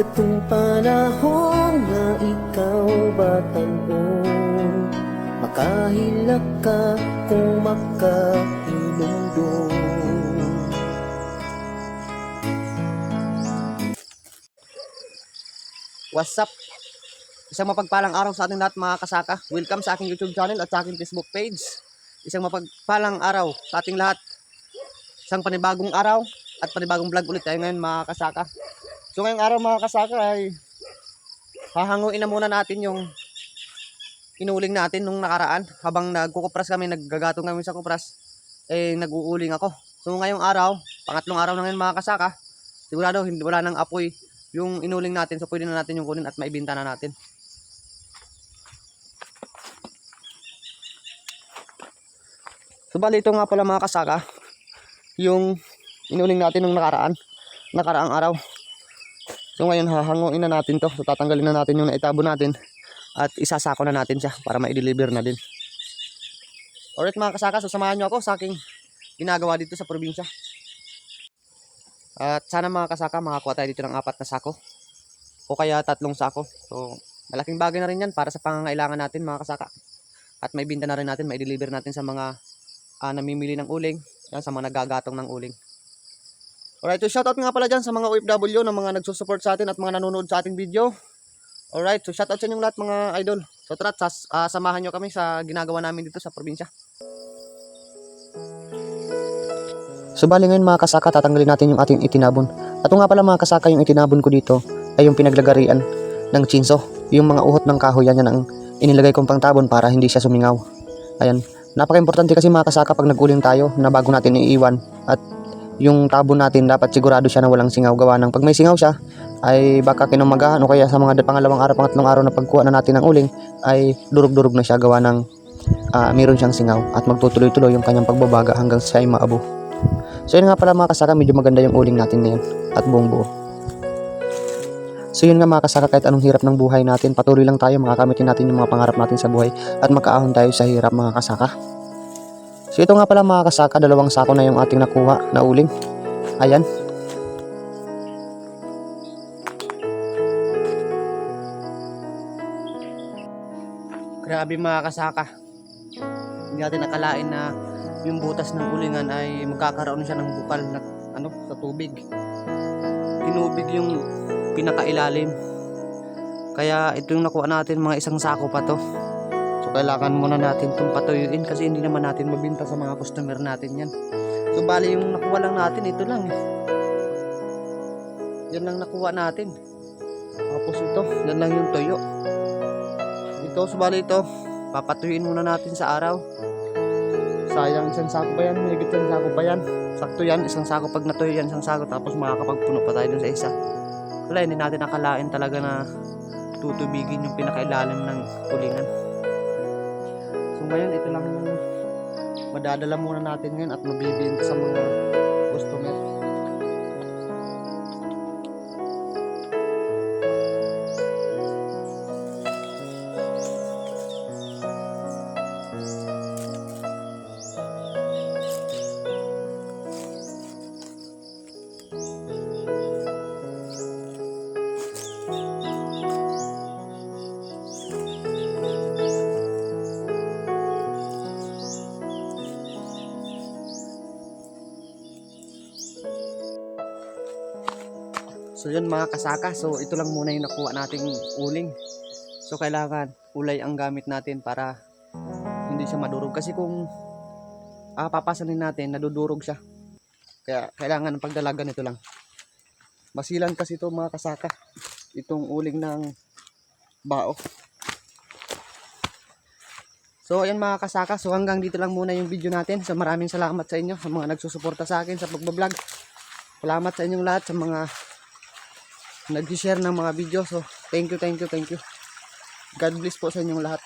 Katong panahon na ikaw batanon Makahilak ka kung makahinumdum What's up? Isang mapagpalang araw sa ating lahat mga kasaka. Welcome sa aking YouTube channel at sa aking Facebook page. Isang mapagpalang araw sa ating lahat. Isang panibagong araw at panibagong vlog ulit tayo ngayon mga kasaka. So ngayong araw mga kasaka ay hahanguin na muna natin yung inuling natin nung nakaraan. Habang nagkukupras kami, naggagatong kami sa kupras, eh nag-uuling ako. So ngayong araw, pangatlong araw na ngayon mga kasaka, sigurado hindi wala nang apoy yung inuling natin so pwede na natin yung kunin at maibenta na natin so bali ito nga pala mga kasaka yung inuling natin nung nakaraan nakaraang araw so ngayon hahanguin na natin to so tatanggalin na natin yung naitabo natin at isasako na natin siya para ma-deliver na din alright mga kasaka so samahan nyo ako sa aking ginagawa dito sa probinsya at sana mga kasaka makakuha tayo dito ng apat na sako. O kaya tatlong sako. So malaking bagay na rin yan para sa pangangailangan natin mga kasaka. At may binta na rin natin, may deliver natin sa mga ah, namimili ng uling. Yan, sa mga nagagatong ng uling. Alright, so shoutout nga pala dyan sa mga OFW na mga nagsusupport sa atin at mga nanonood sa ating video. Alright, so shoutout sa inyong lahat mga idol. So tara, sas, ah, samahan nyo kami sa ginagawa namin dito sa probinsya. So bali ngayon mga kasaka, tatanggalin natin yung ating itinabon. At nga pala mga kasaka, yung itinabon ko dito ay yung pinaglagarian ng chinso. Yung mga uhot ng kahoy, yan ang inilagay kong pangtabon para hindi siya sumingaw. Ayan. Napaka-importante kasi mga kasaka pag naguling tayo na bago natin iiwan at yung tabon natin dapat sigurado siya na walang singaw gawa ng pag may singaw siya ay baka kinumagahan o kaya sa mga pangalawang araw, pangatlong araw na pagkuha na natin ng uling ay durog-durog na siya gawa ng ah, meron siyang singaw at magtutuloy-tuloy yung kanyang pagbabaga hanggang siya ay maabo. So yun nga pala mga kasaka, medyo maganda yung uling natin ngayon at buong buo. So yun nga mga kasaka, kahit anong hirap ng buhay natin, patuloy lang tayo, makakamitin natin yung mga pangarap natin sa buhay at makaahon tayo sa hirap mga kasaka. So ito nga pala mga kasaka, dalawang sako na yung ating nakuha na uling. Ayan. Grabe mga kasaka. Hindi natin nakalain na yung butas ng ulingan ay magkakaroon siya ng bukal na ano sa tubig. Tinubig yung pinakailalim. Kaya ito yung nakuha natin mga isang sako pa to. So kailangan muna natin itong patuyuin kasi hindi naman natin mabinta sa mga customer natin yan. So bali yung nakuha lang natin ito lang eh. Yan lang nakuha natin. Tapos ito, yan lang yung tuyo. Ito, so bali ito, papatuyuin muna natin sa araw. Sayang isang sako pa yan, mahigit isang sako pa yan. Sakto yan, isang sako pag natuyo yan, isang sako tapos makakapagpuno pa tayo dun sa isa. Wala, hindi natin nakalain talaga na tutubigin yung pinakailalim ng ulingan. So ngayon, ito lang madadala muna natin ngayon at mabibenta sa mga customer. So yun mga kasaka, so ito lang muna yung nakuha nating uling. So kailangan ulay ang gamit natin para hindi siya madurog. Kasi kung ah, papasanin natin, nadudurog siya. Kaya kailangan ng pagdalagan ito lang. Masilan kasi ito mga kasaka. Itong uling ng bao. So ayan mga kasaka, so hanggang dito lang muna yung video natin. So maraming salamat sa inyo, sa mga nagsusuporta sa akin sa pagbablog. Salamat sa inyong lahat sa mga nag-share ng mga video. So, thank you, thank you, thank you. God bless po sa inyong lahat.